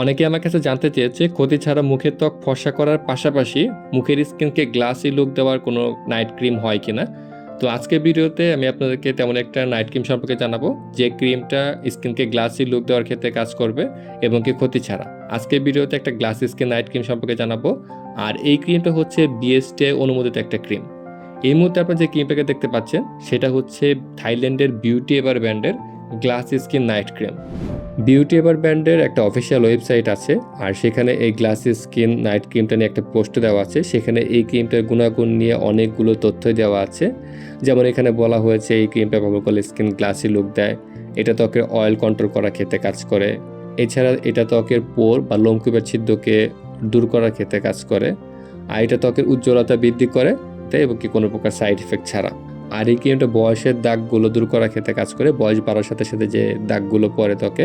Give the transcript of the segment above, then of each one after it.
অনেকে আমার কাছে জানতে চেয়েছে, ক্ষতি ছাড়া মুখের ত্বক ফর্সা করার পাশাপাশি মুখের স্কিনকে গ্লাসি লুক দেওয়ার কোনো নাইট ক্রিম হয় কিনা? তো আজকের ভিডিওতে আমি আপনাদেরকে তেমন একটা নাইট ক্রিম সম্পর্কে জানাব, যে ক্রিমটা স্কিনকে গ্লাসি লুক দেওয়ার ক্ষেত্রে কাজ করবে এবং কি ক্ষতি ছাড়া। আজকের ভিডিওতে একটা গ্লাস স্কিন নাইট ক্রিম সম্পর্কে জানাব, আর এই ক্রিমটা হচ্ছে বিএসটে অনুমোদিত একটা ক্রিম। এই মুহূর্তে আপনারা যে ক্রিমটাকে দেখতে পাচ্ছেন, সেটা হচ্ছে থাইল্যান্ডের বিউটি এভার ব্র্যান্ডের glass skin night cream. Beauty ever ব্র্যান্ডের একটা অফিসিয়াল ওয়েবসাইট আছে, আর সেখানে এই গ্লাস স্কিন নাইট ক্রিমটা নিয়ে একটা পোস্ট দেওয়া আছে। সেখানে এই ক্রিমটার গুণাগুণ নিয়ে অনেকগুলো তথ্য দেওয়া আছে। যেমন এখানে বলা হয়েছে, এই ক্রিমটা ব্যবহার করলে স্কিন গ্লাসি লুক দেয়। এটা ত্বকের অয়েল কন্ট্রোল করার ক্ষেত্রে কাজ করে। এছাড়া এটা ত্বকের পোর বা লোমকূপের ছিদ্রকে দূর করার ক্ষেত্রে কাজ করে। আর এটা ত্বকের উজ্জ্বলতা বৃদ্ধি করে, তাই এবং কি কোনো প্রকার সাইড এফেক্ট ছাড়া। আর এই ক্রিমটা বয়সের দাগগুলো দূর করার ক্ষেত্রে কাজ করে, বয়স বাড়ার সাথে সাথে যে দাগগুলো পড়ে ত্বকে,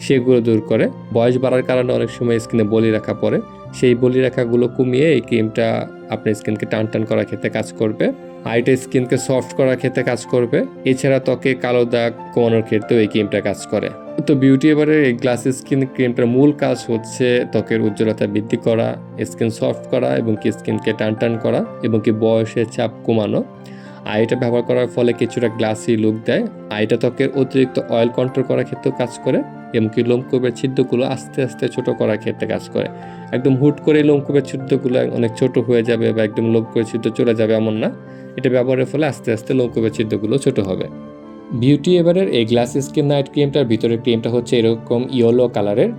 সেগুলো দূর করে। বয়স বাড়ার কারণে অনেক সময় স্কিনে বলি রাখা পড়ে। সেই বলি রাখাগুলো কমিয়ে এই ক্রিমটা আপনার স্কিনকে টান টান করার ক্ষেত্রে কাজ করবে। আর এটা স্কিনকে সফট করার ক্ষেত্রে কাজ করবে। এছাড়া ত্বকে কালো দাগ কমানোর ক্ষেত্রেও এই ক্রিমটা কাজ করে। তো বিউটি এবারে এই গ্লাস স্কিন ক্রিমটার মূল কাজ হচ্ছে ত্বকের উজ্জ্বলতা বৃদ্ধি করা, স্কিন সফট করা এবং কি স্কিনকে টান টান করা এবং কি বয়সের চাপ কমানো। আর এটা ব্যবহার করার ফলে কিছুটা গ্লাসি লুক দেয়। আর এটা ত্বকের অতিরিক্ত অয়েল কন্ট্রোল করার ক্ষেত্রেও কাজ করে, এমনকি লোমকূপের ছিদ্রগুলো আস্তে আস্তে ছোট করার ক্ষেত্রে কাজ করে। একদম হুট করে লোমকূপের ছিদ্রগুলো অনেক ছোট হয়ে যাবে বা একদম লোমকূপের ছিদ্র চলে যাবে এমন না। এটা ব্যবহারের ফলে আস্তে আস্তে লোমকূপের ছিদ্রগুলো ছোট হবে। বিউটি এবারের এই গ্লাস স্কিন নাইট ক্রিমটার ভিতরের ক্রিমটা হচ্ছে এরকম ইয়েলো কালারের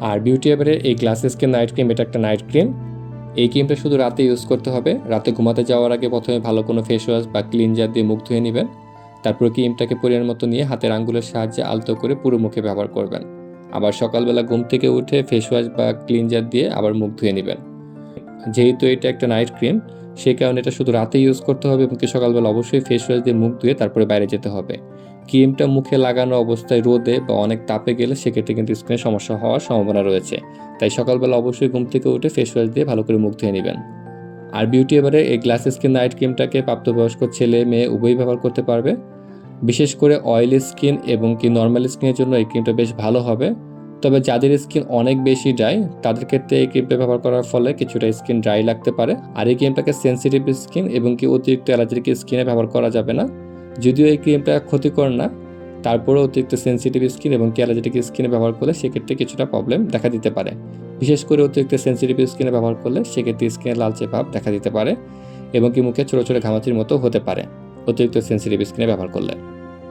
আর বিউটি এবারের এই গ্লাস স্কিন নাইট ক্রিম এটা একটা নাইট ক্রিম এই ক্রিমটা শুধু রাতে ইউজ করতে হবে। রাতে ঘুমাতে যাওয়ার আগে প্রথমে ভালো কোনো ফেস ওয়াশ বা ক্লিনজার দিয়ে মুখ ধুয়ে নেবেন। তারপর ক্রিমটাকে পরিমাণ মতো নিয়ে হাতের আঙ্গুলের সাহায্যে আলতো করে পুরো মুখে ব্যবহার করবেন। আবার সকালবেলা ঘুম থেকে উঠে ফেস ওয়াশ বা ক্লিনজার দিয়ে আবার মুখ ধুয়ে নেবেন। যেহেতু এটা একটা নাইট ক্রিম সেই কারণে এটা শুধু রাতে ইউজ করতে হবে এবং সকালবেলা অবশ্যই ফেস ওয়াশ দিয়ে মুখ ধুয়ে তারপরে বাইরে যেতে হবে। ক্রিমটা মুখে লাগানো অবস্থায় রোদে বা অনেক তাপে গেলে সেক্ষেত্রে কিন্তু স্কিনে সমস্যা হওয়ার সম্ভাবনা রয়েছে। তাই সকালবেলা অবশ্যই ঘুম থেকে উঠে ফেস ওয়াশ দিয়ে ভালো করে মুখ ধুয়ে নেবেন। আর বিউটি এবারে এই গ্লাস স্কিন নাইট ক্রিমটাকে প্রাপ্তবয়স্ক ছেলে, মেয়ে উভয়ই ব্যবহার করতে পারবে। বিশেষ করে অয়েলি স্কিন এবং কি নর্মাল স্কিনের জন্য এই ক্রিমটা বেশ ভালো হবে। তবে যাদের স্কিন অনেক বেশি ড্রাই তাদের ক্ষেত্রে এই ক্রিমটা ব্যবহার করার ফলে কিছুটা স্কিন ড্রাই লাগতে পারে। আর এই ক্রিমটাকে সেন্সিটিভ স্কিন এবং কি অতিরিক্ত অ্যালার্জিক স্কিনে ব্যবহার করা যাবে না। যদিও এই ক্রিমটা ক্ষতিকর না তারপরেও অতিরিক্ত সেন্সিটিভ স্কিন এবং কি অ্যালার্জেটিক স্কিনে ব্যবহার করলে সেক্ষেত্রে কিছুটা প্রবলেম দেখা দিতে পারে। বিশেষ করে অতিরিক্ত সেন্সিটিভ স্কিনে ব্যবহার করলে সেক্ষেত্রে স্কিনে লালচে ভাব দেখা দিতে পারে এবং কি মুখে ছোটো ছোটো ঘামাচির মতো হতে পারে অতিরিক্ত সেন্সিটিভ স্কিনে ব্যবহার করলে।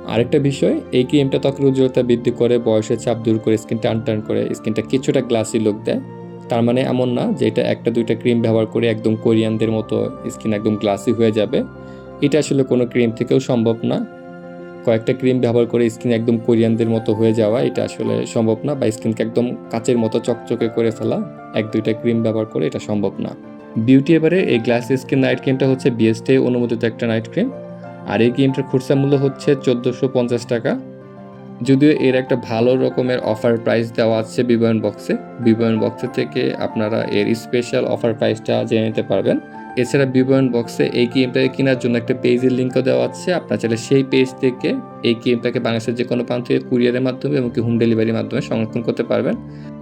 আরেকটা বিষয় এই ক্রিমটা ত্বকের উজ্জ্বলতা বৃদ্ধি করে, বয়সের চাপ দূর করে স্কিন টান টান করে স্কিনটা কিছুটা গ্লাসি লুক দেয়। তার মানে এমন না যে এটা একটা, দুইটা ক্রিম ব্যবহার করে একদম কোরিয়ানদের মতো স্কিন একদম গ্লাসি হয়ে যাবে। এটা আসলে কোনো ক্রিম থেকেও সম্ভব না। কয়েকটা ক্রিম ব্যবহার করে স্কিন একদম কোরিয়ানদের মতো হয়ে যাওয়া, এটা আসলে সম্ভব না, বা স্কিনকে একদম কাচের মতো চকচকে করে ফেলা, এক দুইটা ক্রিম ব্যবহার করে এটা সম্ভব না। বিউটি এবারে এই গ্লাস স্কিন নাইট ক্রিমটা হচ্ছে বিএসটে অনুমোদিত একটা নাইট ক্রিম আর এই ক্রিমটার খুচরা মূল্য হচ্ছে চোদ্দোশো পঞ্চাশ টাকা। যদিও এর একটা ভালো রকমের অফার প্রাইস দেওয়া আছে বিবয়ন বক্সে বিবয়ন বক্সে থেকে আপনারা এর স্পেশাল অফার প্রাইসটা জেনে নিতে পারবেন। এছাড়া বিবয়ন বক্সে এই ক্রিমটাকে কেনার জন্য একটা পেজের লিঙ্কও দেওয়া আছে। আপনার চাইলে সেই পেজ থেকে এই ক্রিমটাকে বাংলাদেশের যে কোনো প্রান্ত থেকে কুরিয়ারের মাধ্যমে এবং কি হোম ডেলিভারির মাধ্যমে সংরক্ষণ করতে পারবেন।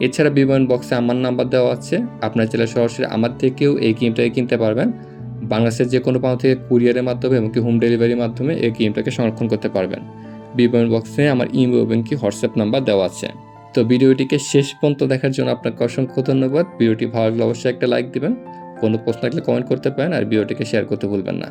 এছাড়া বিবয়ন বক্সে আমার নাম্বার দেওয়া আছে। আপনার চাইলে সরাসরি আমার থেকেও এই ক্রিমটাকে কিনতে পারবেন। বাংলাদেশের যে কোনো প্রান্ত থেকে কুরিয়ারের মাধ্যমে এবং কি হোম ডেলিভারির মাধ্যমে এই ক্রিমটাকে সংরক্ষণ করতে পারবেন। বিবরণ বক্সে আমার ইমেল এবং কি হোয়াটসঅ্যাপ নাম্বার দেওয়া আছে। তো ভিডিওটিকে শেষ পর্যন্ত দেখার জন্য আপনাকে অসংখ্য ধন্যবাদ। ভিডিওটি ভালো লাগলে অবশ্যই একটা লাইক দিবেন। কোনো প্রশ্ন থাকলে কমেন্ট করতে পারেন আর ভিডিওটিকে শেয়ার করতে ভুলবেন না।